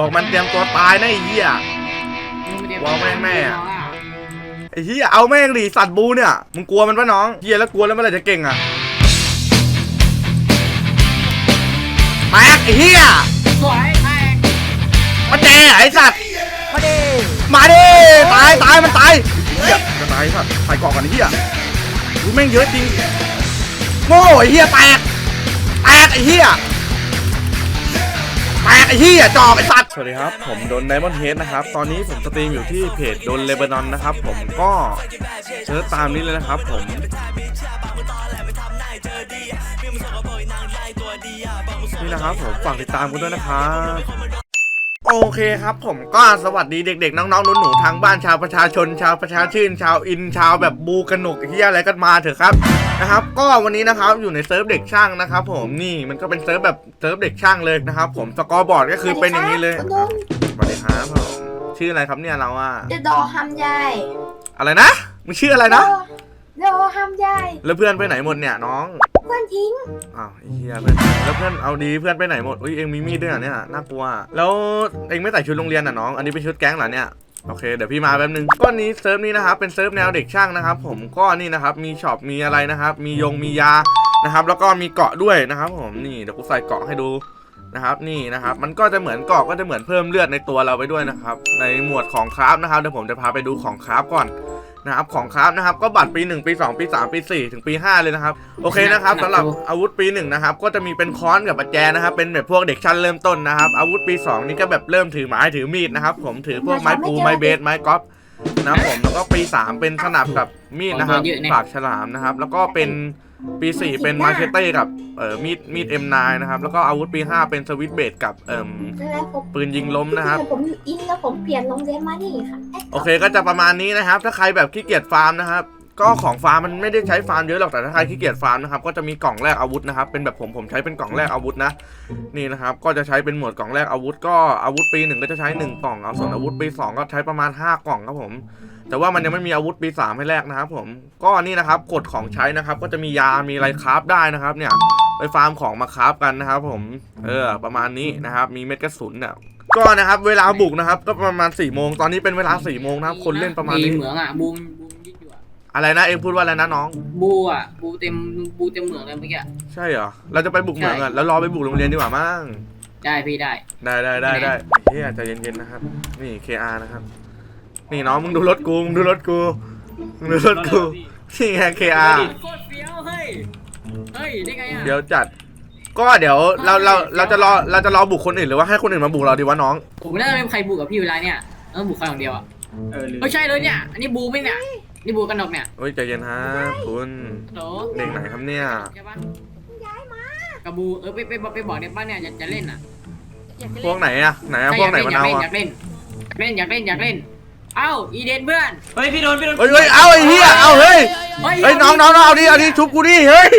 บอกมันเตรียมตัวตายนะไอ้เหี้ยว้าวแม่งแม่อะไอ้เหี้ยเอาแม่งดิสัตว์บูเนี่ย มึงกลัวมันปะน้องเหี้ยแล้วกลัวแล้วเมื่อไหร่จะเก่งอะแม็กไอ้เหี้ยสวยแม่งมาแจไอ้สัตว์ มาดิมาดิตายตายมันตายเหี้ยจะตายไอ้สัตว์ใส่เกาะก่อนไอ้เหี้ยรู้แม่งเยอะจริงโง่ไอ้เหี้ยแตกแตกไอ้เหี้ยแตกไอ้เหี้ยจอบไอ้สัตว์สวัสดีครับ ผมโดนไดมอนเฮดนะครับ ตอนนี้ผมสตรีมอยู่ที่เพจโดนเลบานอนนะครับ ผมก็เชิญตามนี้เลยนะครับผมนี่นะครับผมฝากติดตามกันด้วยนะครับ โอเคครับผมก็สวัสดีเด็กๆ น้องๆหนูๆทางบ้านชาวประชาชน ชาวประชาชื่น ชาวอินชาวแบบบูกระหนกที่อะไรกันมาเถอะครับนะครับ ก็วันนี้นะครับอยู่ในเซิร์ฟเด็กช่างนะครับ ผมนี่มันก็เป็นเซิร์ฟแบบเซิร์ฟเด็กช่างเลยนะครับผมสกอร์บอร์ดก็คือเป็นอย่างนี้เลยคุณลุงสวัสดีครับผมชื่ออะไรครับเนี่ยเราอะจะดอฮัมยายอะไรนะมึงชื่ออะไรนะ ดอฮัมยายแล้วเพื่อนไปไหนหมดเนี่ยน้อง เพื่อนทิ้ง อ้าวไอ้เฮียเพื่อนแล้วเพื่อนเอาดีเพื่อนไปไหนหมดอุ้ยเองมีมีดด้วยเหรอเนี่ยน่ากลัว แล้วเองไม่ใส่ชุดโรงเรียนอะน้อง อันนี้เป็นชุดแก๊งเหรอเนี่ยโอเคเดี๋ยวพี่มาแป๊บนึงก็นี้เซิร์ฟนี้นะครับเป็นเซิร์ฟแนวเด็กช่างนะครับ ผมก็นี่นะครับมีช็อปมีอะไรนะครับ มียงมียานะครับ แล้วก็มีเกาะด้วยนะครับ ผมนี่เดี๋ยวกูใส่เกาะให้ดูนะครับนี่นะครับมันก็จะเหมือนเกาะก็จะเหมือนเพิ่มเลือดในตัวเราไปด้วยนะครับ ในหมวดของคราฟนะครับเดี๋ยวผมจะพาไปดูของคราฟก่อน นะครับของคราฟนะครับก็บัตรปี 1 ปี 2 ปี 3 ปี 4 ถึงปี 5 เลยนะครับโอเคนะครับสำหรับอาวุธปี1นะครับก็จะมีเป็นค้อนกับประแจนะครับเป็นแบบพวกเด็กชั้นเริ่มต้นนะครับอาวุธปี 2 นี่ก็แบบเริ่มถือไม้ถือมีดนะครับผมถือพวกไม้ปูไม้เบสไม้กอล์ฟนะครับผมแล้วก็ปี 3 เป็นสนับกับมีดนะครับปากฉลามนะครับแล้วก็เป็น ปี4เป็นมาเชเต้กับเอ่อมีดมีด M9 นะครับ แล้วก็อาวุธปี5เป็นสวิตช์เบดกับเอ่มแล้วผมปืนยิงล้มนะครับ ผมอินแล้วผมเปลี่ยนโรงเรียนมานี่ค่ะ โอเคก็จะประมาณนี้นะครับ ถ้าใครแบบขี้เกียจฟาร์มนะครับ ก็ของฟาร์มมันไม่ได้ใช้ฟาร์มเยอะหรอกแต่ถ้าใครขี้เกียจฟาร์มนะครับก็จะมีกล่องแรกอาวุธนะครับเป็นแบบผมผมใช้เป็นกล่องแรกอาวุธนะนี่นะครับก็จะใช้เป็นหมวดกล่องแรกอาวุธ ก็อาวุธปีหนึ่งก็จะใช้หนึ่งกล่องเอาส่วนอาวุธปีสองก็ใช้ประมาณห้ากล่องครับผม แต่ว่ามันยังไม่มีอาวุธปีสามให้แรกนะครับผมก็นี่นะครับกฎของใช้นะครับก็จะมียามีอะไรคราฟได้นะครับเนี่ยไปฟาร์มของมาคราฟกันนะครับผมเออประมาณนี้นะครับมีเม็ดกระสุนเนี่ยก็นะครับเวลาบุกนะครับก็ประมาณ4ี่โมงตอนนี้เป็นเวลา4ี่โมงนะครับคนเล่นประมาณนี้เหมืองอะบูมบูมยิ่ง อยู่อะอะไรนะเองพูดว่าอะไรนะน้อง บูอะบูเต็มบูเต็มเหมืองเลยเมื่อกี้ ใช่เหรอ เราจะไปบุกเหมืองอะแล้วรอไปบุกโรงเรียนดีกว่ามั้ง ได้พี่ได้ ได้ได้ได้ได้เฮ้ยใจเย็นๆนะครับ นี่ KR นะครับ นี่น้องมึงดูรถกู มึงดูรถกู มึงดูรถกู นี่ไง KR โคตรเฟี้ยวเฮ้ย เฮ้ยได้ไงอะเดี๋ยวจัด ก็เดี๋ยวเราเราเราจะรอเราจะรอบุกคนอื่นหรือว่าให้คนอื่นมาบุกเราดีวะน้อง ผมไม่น่าจะเป็นใครบูกับพี่เวลาเนี่ยต้องบูใครอย่างเดียวอะเออลืมไม่ใช่เลยเนี่ย อันนี้บูไหมเนี่ย นี่บูกันดอกเนี่ยเฮ้ยใจเย็นฮะคุณโหลเด็กไหนครับเนี่ยใช่ปะกับบูเออไปไปบอกไปบอกในบ้านเนี่ยจะจะเล่นอะพวกไหนอะไหนอะพวกไหนมะนาวออะยากเล่นอยากเล่นอยากเล่นอยากเล่น เอ้าอีเดนเพื่อนเฮ้ยพี่โดนพี่โดนเฮ้ยเฮ้ยเอาไอ้เหี้ยเอาเฮ้ยเฮ้ยน้องน้องน้องเอาดิเอาดิชุบกูดิเฮ้ย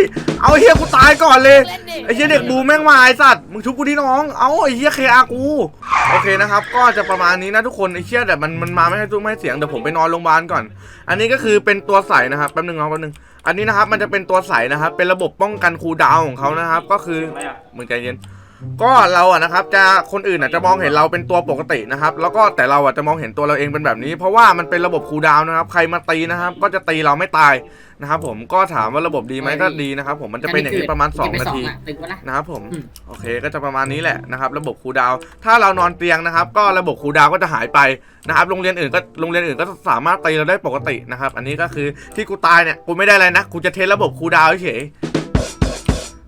เอาไอ้เฮียกูตายก่อนเลยไอ้เฮียเด็กบูแม่งมาไอ้สัตว์มึงชุบกูดิน้อง เอาไอ้เฮียเคอากูโอเคนะครับ ก็จะประมาณนี้นะทุกคนไอ้เฮียแต่มันมันมาไม่ให้ตุ้มไม่ให้เสียงเดี๋ยวผมไปนอนโรงพยาบาลก่อน อันนี้ก็คือเป็นตัวใสนะครับแป๊บนึงน้องแป๊บนึงอันนี้นะครับมันจะเป็นตัวใสนะครับ เป็นระบบป้องกันคูลดาวน์ของเขานะครับ ก็คืออะไรอะมึงใจเย็นก็เราอะนะครับจะคนอื่นอะจะมองเห็นเราเป็นตัวปกตินะครับ แล้วก็แต่เราอะจะมองเห็นตัวเราเองเป็นแบบนี้ เพราะว่ามันเป็นระบบคูลดาวน์นะครับ ใครมาตีนะครับ ก็จะตีเราไม่ตาย นะครับผมก็ถามว่าระบบดีไหมก็ดีนะครับผมมันจะเป็นอย่างนี้ประมาณ 2 นาทีตึกวะนะนะครับผมอืมโอเคก็จะประมาณนี้แหละนะครับระบบคูลดาวน์ถ้าเรานอนเตียงนะครับ ก็ระบบคูลดาวน์ก็จะหายไปนะครับโรงเรียนอื่นก็โรงเรียนอื่นก็สามารถตีเราได้ปกตินะครับ อันนี้ก็คือที่กูตายเนี่ยกูไม่ได้อะไรนะกูจะเทสระบบคูลดาวน์เฉย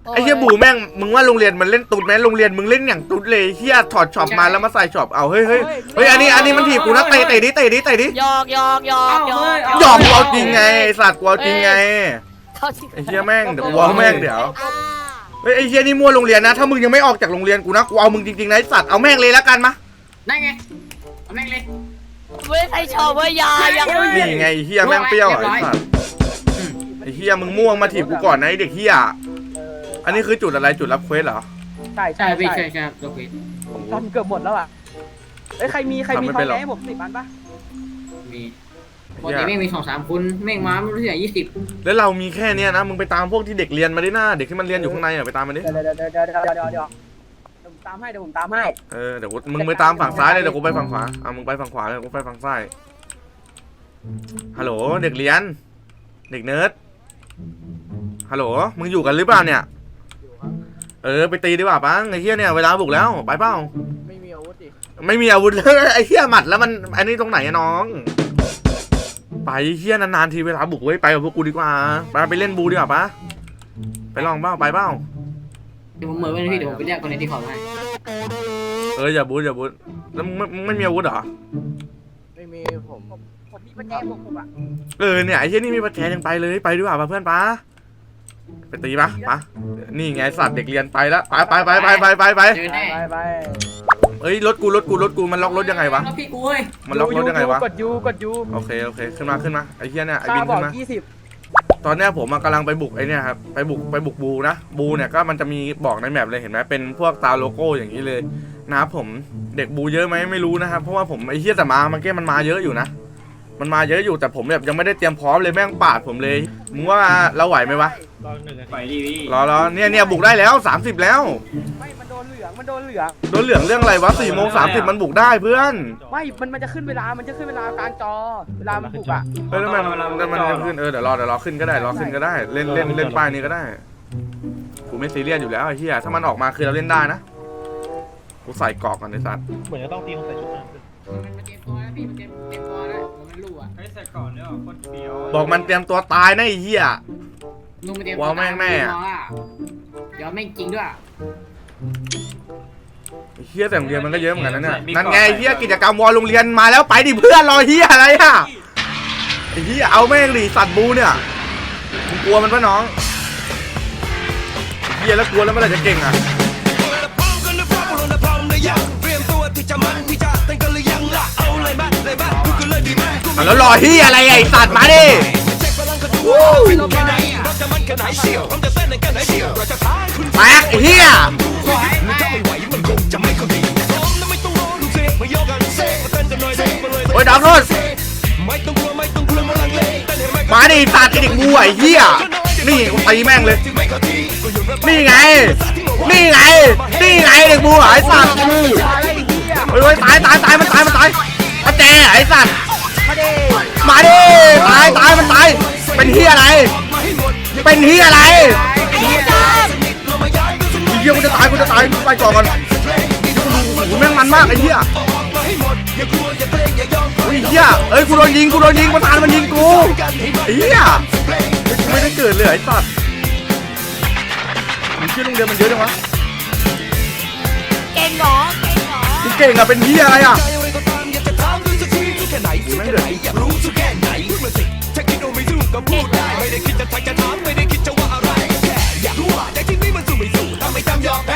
ไอ้เหี้ยบูแม่งมึงว่าโรงเรียนมันเล่นตุ๊ดไหมโรงเรียนมึงเล่นอย่างตุ๊ดเลยเหี้ยถอดช็อปมาแล้วมาใส่ช็อปเอาเฮ้ยเฮ้ยเฮ้ยอันนี้อันนี้มันถีบกูนะเตะเตะดิเตะดิเตะดิหยอกหยอกหยอกหยอกหยอกกูเอาจริงไงไอ้สัตว์กูเอาจริงไงเขาจริงไอ้เหี้ยแม่งเดี๋ยวกูเอาแม่งเดี๋ยวอ่าเฮ้ยไอ้เฮียนี่มั่วโรงเรียนนะถ้ามึงยังไม่ออกจากโรงเรียนกูนะกูเอามึงจริงๆนะไอ้สัตว์เอาแม่งเลยแล้วกันมาได้ไงเอาแม่งเลยไม่ได้ใส่ชอบว่ายายังนี่ไงไอ้เฮียแม่งเปรี้ยวอะไอ้สัตว์อืมไอ้เฮียมึงม่วงมาถีบกูก่อนนะไอ้เด็กเฮีย อันนี้คือจุดอะไรจุดรับเควสเหรอ ใช่ใช่ใช่พี่ใช่ใช่ใช่โอเคทำเกือบหมดแล้วอะเอ้ยใครมีใครมีทำไม่ทอเป็งนหรอแดงให้ผมสิบอันปะมีปกติแม่งมีสองสามคนแม่งมาไม่รู้ที่ไหนยี่สิบแล้วเรามีแค่เนี้ยนะมึงไปตามพวกที่เด็กเรียนมาดิหน้าเด็กที่มันเรียนอยู่ข้างในอะไปตามมันดิเดี๋ยวเดี๋ยวเดี๋ยวเดี๋ยวเดี๋ยวเดี๋ยวเดี๋ยวตามให้เดี๋ยวผมตามให้เออเดี๋ยวกูมึงไปตามฝั่งซ้ายเลยเดี๋ยวกูไปฝั่งขวาอะมึงไปฝั่งขวาเลยกูไปฝั่งซ้ายฮัลโหลเด็กเรียน เด็กเนิร์ดฮัลโหลมึงอยู่กันหรือเปล่าเนี่ย เออไปตีดีกว่าปังไอ้เหี้ยเนี่ยเวลาบุกแล้วไปเปล่าไม่มีอาวุธดิไม่มีอาวุธเลยไอ้เหี้ยหมัดแล้วมันอันนี้ตรงไหนอะน้อง ไปเหี้ยนานๆทีเวลาบุกเว้ยไปกับพวกกูดีกว่าไปไปเล่นบูดีกว่าปะไปลองเปล่าไปเปล่าเดี๋ยวผมเหมือนไว้นะพี่เดี๋ยวผมไปเรียกคนในที่ขอให้เอออย่าบูอย่าบูแล้วมึงไม่มึงไม่มีอาวุธเหรอไม่มีผมผมผมมีปัญแจผมผมอะเออเนี่ยไอ้เหี้ยนี่มีประแจยังไปเลยไปดีกว่าปะเพื่อนปะ ไปตีปะปะนี่ไงสัตว์เด็กเรียนไปแล้วไปไปไปไปไปไปไปเจอแน่ไปไปเอ้ยรถกูรถกูรถกูมันล็อกรถยังไงวะแล้วพี่กูเว้ยมันล็อกรถยังไงวะกดยูกดยูโอเคโอเคขึ้นมาขึ้นมาไอ้เหี้ยเนี่ยไอ้ค่าบินบอขึ้กนมายี่สิบตอนเนี้ยผมอะกำลังไปบุกไอ้เนี่ยครับไปบุกไปบุกบูนะบูเนี่ยก็มันจะมีบอกในแมปเลยเห็นไหมเป็นพวกตาโลโก้อย่างนี้เลยนะครับผมเด็กบูเยอะไหมไม่รู้นะครับเพราะว่าผมไอ้เหี้ยแต่มาเมื่อกี้มันมาเยอะอยู่นะ มันมาเยอะอยู่แต่ผมแบบยังไม่ได้เตรียมพร้อมเลยแม่งปาดผมเลย มึงว่าเราไหวไหมวะไปดีพี่รอรอเนี่ยเนี่ยบุกได้แล้ว 30 แล้ว ไม่ มันโดนเหลือง มันโดนเหลือง โดนเหลืองเรื่องอะไรวะ4โมง30มันบุกได้เพื่อนไม่ มัน มันจะขึ้นเวลา มันจะขึ้นเวลากลางจอ เวลา มันบุกอะเออแล้วมันแล้วมันจะขึ้นเออเดี๋ยวรอเดี๋ยวรอขึ้นก็ได้รอขึ้นก็ได้ เล่นเล่นเล่นป้ายนี้ก็ได้กูไม่ซีเรียสอยู่แล้วไอ้เหี้ยถ้ามันออกมาคือเราเล่นได้นะกูใส่กรอกก่อนไอ้สัตว์เหมือนจะต้องตีคนใส่ชุดนั้นมันมาเตรียมตัวแล้วพี่มันเตรียมเตรียมตัว แล้วผมมันรู้อะให้ใส่ก่อนเนี่ยคนเดียวบอกมันเตรียมตัวตายนะไอ้เหี้ย ลุงมาเตรียมว้าวแม่งแม่รออะเดี๋ยวแม่งจริงด้วยไอ้เหี้ยแต่โรงเรียนมันก็เยอะเหมือนกันนะเนี่ยนั่นไงไอ้เหี้ยกิจกรรมวอลโรงเรียนมาแล้วไปดิเพื่อนรอเหี้ยอะไรอะไอ้เหี้ยเอาแม่งดิสัตว์บูเนี่ยมึงกลัวมันปะน้องไอ้เหี้ยแล้วกลัวแล้วเมื่อไหร่จะเก่งอะ อะแล้วรอที่อะไรไอ้สัตว์มาดิแตกไอ้เหี้ยโอ้ยดาวโทษมาดิสัตว์ไอ้เด็กงูไอ้เหี้ยนี่กูตีแม่งเลย นี่ไง นี่ไง นี่ไงเด็กงูไอ้สัตว์เฮ้ยเฮ้ยตายตายตายมันตายมันตายอาแจไอ้สัตว์ มาดิมาดิตายตายมันตายเป็นเฮียอะไร เป็นเฮียอะไรเฮียกูจะตายกูจะตายกูไปก่อนก่อนโอ้โหแม่งมันมากไอ้เฮียโอ้ยเฮียเอ้ยกูโดนยิงกูโดนยิงประธานมันยิงกูไอ้เฮียกูไม่ได้เกิดเลยไอ้สัตว์มึงเชื่อโรงเรียนมันเยอะจังวะเก่งเหรอเก่งเหรอกูเก่งอะเป็นเฮียอะไรอะ แม่งเดือด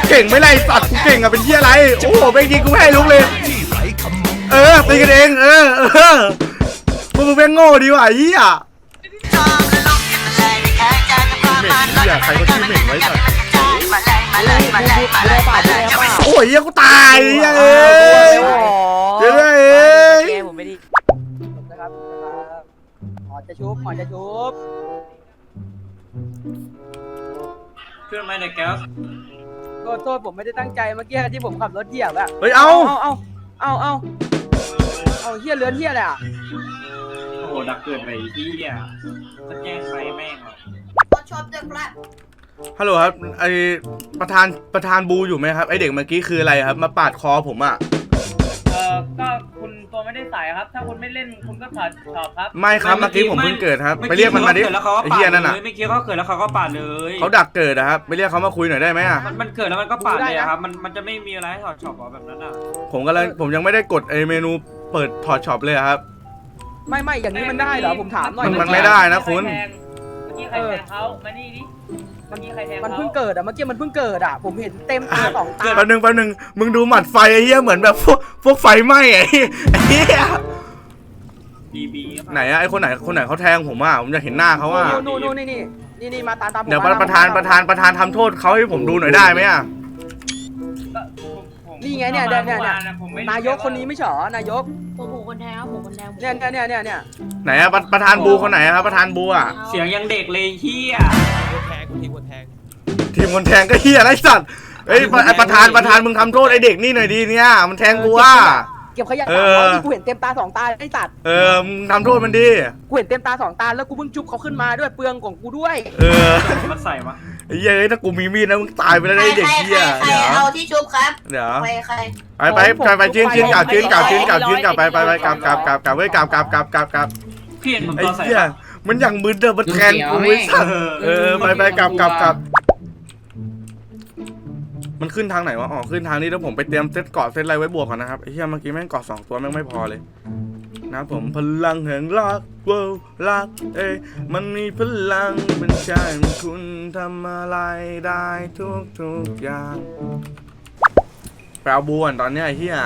เก่งไม่ไรสัตว์กูเก่งอะเป็นเฮียอะไร โอ้โหแม่งยิงกูไม่ให้ลุกเลยเออตีกันเองเออเออมึงเป็นโง่ดีว่ะไอ้เฮียเหม่งเฮียใครเขาชื่อเหม่งไว้สัตว์โอ้ยเฮียกูตายเฮียเอ้ยเดี๋ยวนะเอ้ย จะชุบหมอจะชุบเครื่องไม้ในแก๊สโทษโทษผมไม่ได้ตั้งใจเมื่อกี้ที่ผมขับรถเหยียบอะเฮ้ยเอาเอาเอาเอาเอาเอาเฮียเลือนเฮียอะไรอะโอ้โหดักเกิดไปที่อะจะแจ้งใครแม่งอะฮัลโหลครับไอประธานประธานบูอยู่ไหมครับไอเด็กเมื่อกี้คืออะไรครับ มาปาดคอผมอะ เออก็คุณตัวไม่ได้ใส่ครับ ถ้าคุณไม่เล่นคุณก็ถอดถอดครับ ไม่ครับเมื่อกี้ผมเพิ่งเกิดครับ ไปเรียกมันมาดิเกิดแล้วเขาก็ไอปาเฮียดนั่นเลน่ะยเมื่อกี้เขาเกิดแล้วเขาก็ปาดเลยเขาดักเกิดนะครับไปเรียกเขามาคุยหน่อยได้ไหมอะมันมันเกิดแล้วมันก็ปาดเลยอะครับมันมันจะไม่มีอะไรให้ถอดช็อปหรอแบบนั้นอะผมกำลังผมยังไม่ได้กดไอเมนูเปิดถอดช็อปเลยอะครับ ไม่ไม่อย่างนี้มันได้เหรอผมถามหน่อยมันมันเอไม่กี้ได้นะคุณ เมื่อกี้ใครแทงเขามานี่ดิเมื่อกี้ใครแทงมันเขาเพิ่งเกิดอะเมื่อกี้มันเพิ่งเกิดอะผมเห็นเต็มตาสองตาแป๊บนึงแป๊บนึงมึงดูหมัดไฟไอ้เหี้ยเหมือนแบบพวกพวกไฟไหม้ไอ้เหี้ยบีบีไหนอะไอคนไหนคนไหนเขาแทงผมอะผมอยากเห็นหน้าเขาอะนู่นนู่นนี่นี่นี่นี่มาตามตามผมเดี๋ยวมประธานประธานประธานทำโทษเขาให้ผมดูหน่อยได้ไหมอะก็ผมผมนี่ไงเนี่ยเนี่ยเนี่ยมื่อวาะผมไม่รู้นายกคนนี้ไม่ใช่เหรอนายกผมผมคนแทงครับผมคนแทงผมเนี่ยเนี่ยเนี่ยเนี่ยเนี่ยไหนอะประประธานบูคนไหนอะครับประธานบูอะเสียงยังเด็กเลยเฮีย ทีมคนแทงก็เฮียไรสัตว์เฮ้ยประประธานประธานมึงทำโทษไอเด็กนี่หน่อยดีเนี่ย มันแทงกูว่า เก็บขยะเอสามอร้อยที่กูเห็นเต็มตาสองตาไอ้สัตว์เออมึงทำโทษมันดีกูเห็นเต็มตาสองตาแล้วกูเพิ่งจุบเขาขึ้นมาด้วยเปลืองของกูด้วยเออมันใส่มาไอ้เหี้ยเอ้ยถ้ากูมีมีดนะมึงตายไปแล้วนะไอ้เด็กเหี้ยใครเดี๋ยวเอาที่ชุบครับเดี๋ยวใครใครไปไปไปไปชิ้นชิ้นกลับชิ้นกลับชิ้นกลับชิ้นกลับไปไปไปกลับกลับกลับกลับเว้ยกลับกลับกลับกลับกลับพี่เห็นผมไอ้ตัวใส่เหี้ยปะ มันอย่างมึนเดิมมันแทนกูไอ้สัสเออไปไปกลับกลับกลับมันขึ้นทางไหนวะอ๋อขึ้นทางนี้แล้วผมไปเตรียมเซตเกาะเซตอะไรไว้บวกก่อนนะครับไอ้เหี้ยเมื่อกี้แม่งเกาะสองตัวแม่งไม่พอเลย นะผมพลังแห่งรักเว้ารักเอ้ยมันมีพลังเป็นใจมันคุณทำอะไรได้ทุกทุกๆอย่างไปเอาบูก่อนตอนเนี้ยไอ้เหี้ย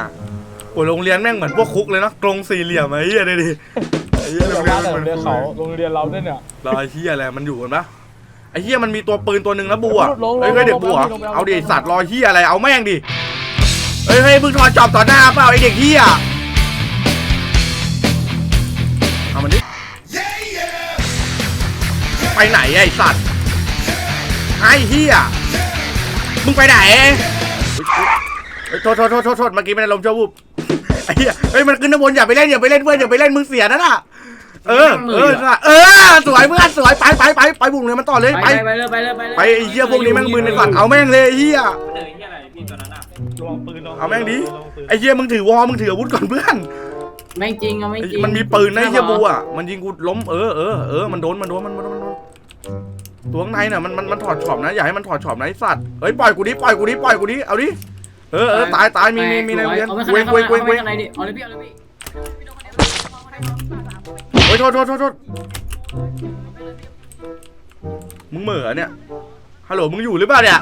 โอ้ยโรงเรียนแม่งเหมือนพวกคุกเลยเนอะกรงสี่เหลี่ยมไอ้เหี้ยดูดิไอ้ เหี้ยโรงเรียนมันเหมือนคุกเลยโรงเรียนเราด้วยเนี่ยรอไอ้เหี้ยอะไรมันอยู่กันปะไอ้เหี้ยมันมีตัวปืนตัวหนึ่งนะบัวลงลงเฮ้ยเฮ้ยเด็กบัวลงลงลงเอาดิสัตว์รอเหี้ยอะไรเอาแม่งดิเฮ้ยเฮ้ยมึงถอดจอบต่อหน้าเปล่าไอ้เด็กเหี้ยเอามันดิไปไหนไอ้สัตว์ไอ้เหี้ยมึงไปไหนเฮ้ยโทษโทษโทษโทษโทษเมื่อกี้ไม่ได้ลมณ์ชั่ววูบไอ้ เหี้ยเฮ้ยมันขึ้นน้ำบนอย่าไปเล่นอย่าไปเล่นเพื่อนอย่าไปเล่นมึงเสียนะน่ะเออเออน่ะเออสวยเพื่อนสวยไปไปไปไปบุกเลยมันต่อเลยไปไปไปเลยไปเลยไปเลยไปไอ้เหี้ยพวกนี้แม่งมือในฝันเอาแม่งเลยไอ้เหี้ยเจอที่อะไรพี่ตัวนั้นอะเอาแม่งดิไอ้เหี้ยมึงถือวอมึงถืออาวุธก่อนเพื่อนแม่งจริงเอาไม่จริงมันมีปืนนะไอ้เหี้ยบูอะมันยิงกูล้มเออเออเออมันโดนมันโดนมันโดนมันโดนตัวข้างในน่ะมันมันมันถอดช็อปนะอย่าให้มันถอดช็อปนะไอ้สัตว์เฮ้ยปล่อยกูดิปล่อยกูดิปล่อยกูดิเอาดิ เออเออตายตายมีมีมีในโรงเรียนเอาไปเว้งข้างเว้งในเว้งเอาไปเว้งข้างในดิเอาเลยพี่เอาเลยพี่โอ้ยโทษโทษโทษโทษมึงเหม่อเนี่ยฮัลโหลมึงอยู่หรือเปล่าเนี่ย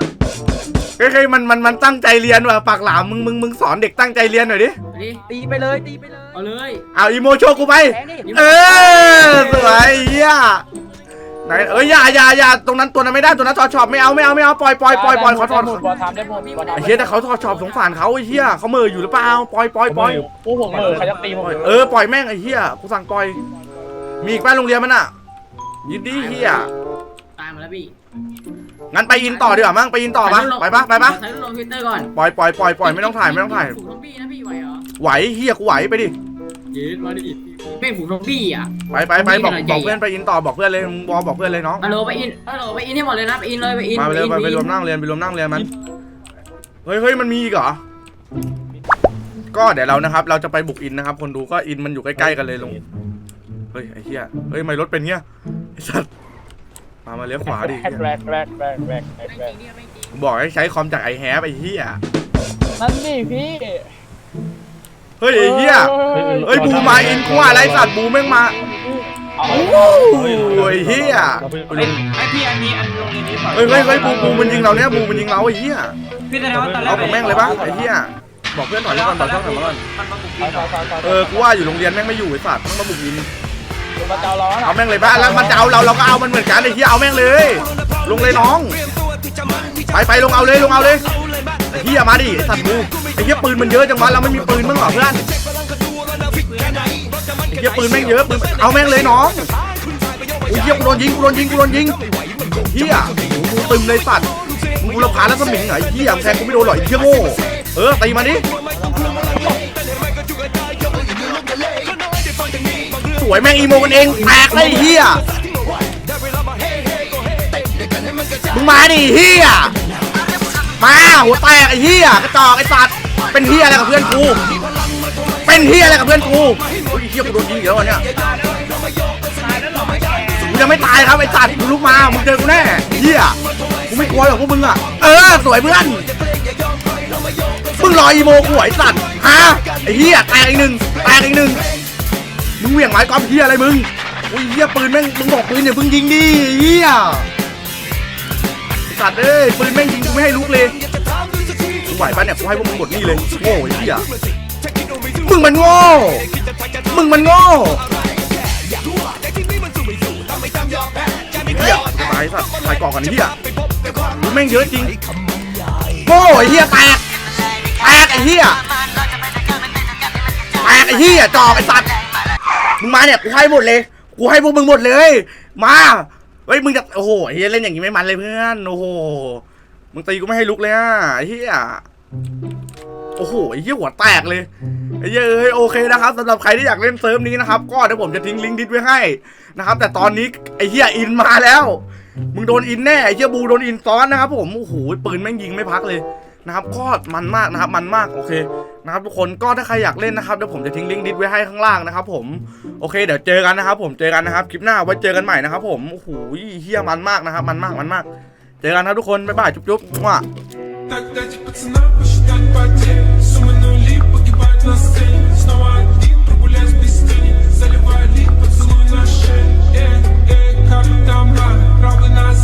เฮ้ยๆมันมันมันตั้งใจเรียนว่ะปากหลามมึงมึงมึงสอนเด็กตั้งใจเรียนหน่อยดิเอาดิตีไปเลยตีไปเลยเอาเลยเอาอีโมโชว์กูไป แทงดิเออสวยเฮีย ไหนเอ้ยอย่าอย่าอย่าตรงนั้นตัวนั้นไม่ได้ตัวนั้นถอดช็อปไม่เอาไม่เอาไม่เอาปล่อยปล่อยปล่อยปล่อยเขาถอดบอลทำได้หมดบอลไอ้เฮียแต่เขาถอดช็อปสงสารเขาไอ้เฮียเขาเหม่ออยู่หรือเปล่าปล่อยปล่อยปล่อยพวกผมเออใครจะตีผมเออปล่อยแม่งไอ้เฮียกูสั่งปล่อย มีอีกป้าโรงเรียนมันอะยินดีเฮียตามมาแล้วพี่งั้นไปอินต่อดีกว่ามั้งไปอินต่อปะไปปะไปปะถ่ายรูปลงทวิตเตอร์ก่อนปล่อยปล่อยปล่อยปล่อยไม่ต้องถ่ายไม่ต้องถ่ายฝูงซอมบี้นะพี่ไหวเหรอไหวเฮียกูไหวไปดิยืนมาดิ เป็นฝูงซอมบี้อะ ไปไปไปบอกไม่มีหน่อยใหญ่ บอกเพื่อนไปอินต่อบอกเพื่อนเลยมึงบอกบอกเพื่อนเลยน้องฮัลโหลไปอินฮัลโหลไปอินให้หมดเลยนะไปอินเลยไปอินมาไปเลยอินไปไปรวมนั่งเรียนไปรวมนั่งเรียนมันเฮ้ยเฮ้ยมันมีอีกเหรอก็เดี๋ยวเรานะครับ เราจะไปบุกอินนะครับ คนดูก็อินมันอยู่ใกล้ๆกันเลยลงเฮ้ยไอ้เหี้ยเฮ้ยทำไม่รถเป็นเงี้ยไอ้สัสมามาเลี้ยวขวาดิแรกแรกแรกแรกแรกไม่แรจริกงเนี่ยไม่จริงบอกให้ใช้คอมจากไอแฮปไอ้เหี้ยนั่นดิพี่ เฮ้ยไอ้เหี้ยเฮ้ยบูมาอินกูว่าอะไรสัตว์บูแม่งมาเอาโอ้โหไอ้เหี้ยไอ้ไอ้พี่อันนี้อันโรงเรียนนี้ต่อเฮ้ยเฮ้ยเฮ้ยบูบูมันยิงเราเนี่ยบูมันยิงเราไอ้เหี้ยพี่แสดงว่าตอนแรกเอากับแม่งเลยปะไอ้เหี้ยบอกเพื่อนถอยมาก่อนบอกเพื่อนถอยมาก่อนมันมาบุกเอาพี่เหรเอาอเอาเออกูว่าอยู่โรงเรียนแม่งไม่อยู่ไอ้สัตว์ต้องมาบุกอินมาเจ้าร้อนเอาแม่งเลยบ้าแล้วมันจะเอาเราเราก็เอามันเหมือนกันไอ้เหี้ยเอาแม่งเลย ลงเลยน้อง ไปไปลงเอาเลยลงเอาเลยไอ้เหี้ยมาดิไอ้สัตว์บู ไอ้เหี้ยปืนมันเยอะจังวะเราไม่มีปืนมั้งเหรอเพื่อนไอ้เหี้ยปืนแม่งเยอะปืนเอาแม่งเลยน้องไอ้เหี้ยกูโดนยิงกูโดนยิงกูโดนยิงเหี้ยหกูตึมเลยสัตว์มึงกูรำคาญแล้วสมิงเหรอไอ้เหี้ยแทงกูไม่โดนหรอกไอ้เหี้ยโง่เออตีมาดิสวยแม่งอีโมกันเองแตกเลยไอ้เหี้ยมึงมาดิเฮียมาหัวแตกไอ้เฮียกระจอกไอ้สัตว์ เป็นเฮียอะไรกับเพื่อนกู เป็นเฮียอะไรกับเพื่อนกูเฮ้ยไอ้เฮียกูโดนยิงเยอะวะเนี่ยกูยังไม่ตายครับไอ้สัตว์มึงลุกมา มึงเจอกูแน่เฮียกูไม่กลัวหรอกพวกมึงอะ เออสวยเพื่อนมึงรออีโมกูเหรอไอ้สัตว์ฮะไอ้เฮียแตกอีกหนึ่งแตกอีกหนึ่งมึงเหวี่ยงไม้กอล์ฟเฮียอะไรมึงอุ้ยเฮียปืนแม่งมึงบอกปืนอย่าเพิ่งยิงดิเฮียสัตว์เอ้ยปืนแม่งยิงกูไม่ให้ลุกเลย ไหวปะเนี่ยกูให้พวกมึงหมดนี่เลยโง่ไอ้เหี้ยมึงมันโง่ มึงมันโง่เหี้ยตายสัตว์ตายเกาะกันไอ้เหี้ยมึงแม่งเยอะจริงโง่ไอ้เหี้ยแตกแตกไอ้เหี้ยแตกไอ้เหี้ยจอกไอ้สัตว์มึงมาเนี่ยกูให้หมดเลย กูให้พวกมึงหมดเลย มา เฮ้ยมึงจะโอ้โหไอ้เหี้ยเล่นอย่างงี้ไม่มันเลยเพื่อน โอ้โห มึงตีกูไม่ให้ลุกเลยอะไอ้เหี้ยโอ้โหไอ้เหี้ยหัวแตกเลยไอ้เหี้ยเอ้ยโอเคนะครับสำหรับใครที่อยากเล่นเซิร์ฟนี้นะครับก็เดี๋ยวผมจะทิ้งลิงก์ดิสไว้ให้นะครับ แต่ตอนนี้ไอ้เหี้ยอินมาแล้ว มึงโดนอินแน่ไอ้เหี้ยบูโดนอินซ้อนนะครับ ผมโอ้โหปืนแม่งยิงไม่พักเลยนะครับก็มันมากนะครับมันมากโอเคนะครับทุกคนก็ถ้าใครอยากเล่นนะครับเดี๋ยวผมจะทิ้งลิงก์ดิสไว้ให้ข้างล่างนะครับ ผมโอเค เดี๋ยวเจอกันนะครับ ผมเจอกันนะครับคลิปหน้าไว้เจอกันใหม่นะครับ ผมโอ้โหเหี้ยมันมากนะครับ มันมากมันมาก เจอกันครับทุกคน บ๊ายบาย จุ๊บๆมั่ว Догнать пацана, посчитать потерь Суммы нули, погибать на сцене Снова один, прогуляюсь без тени Заливаю лик, поцелуй на шее Эй, эй, как там рано, правый назад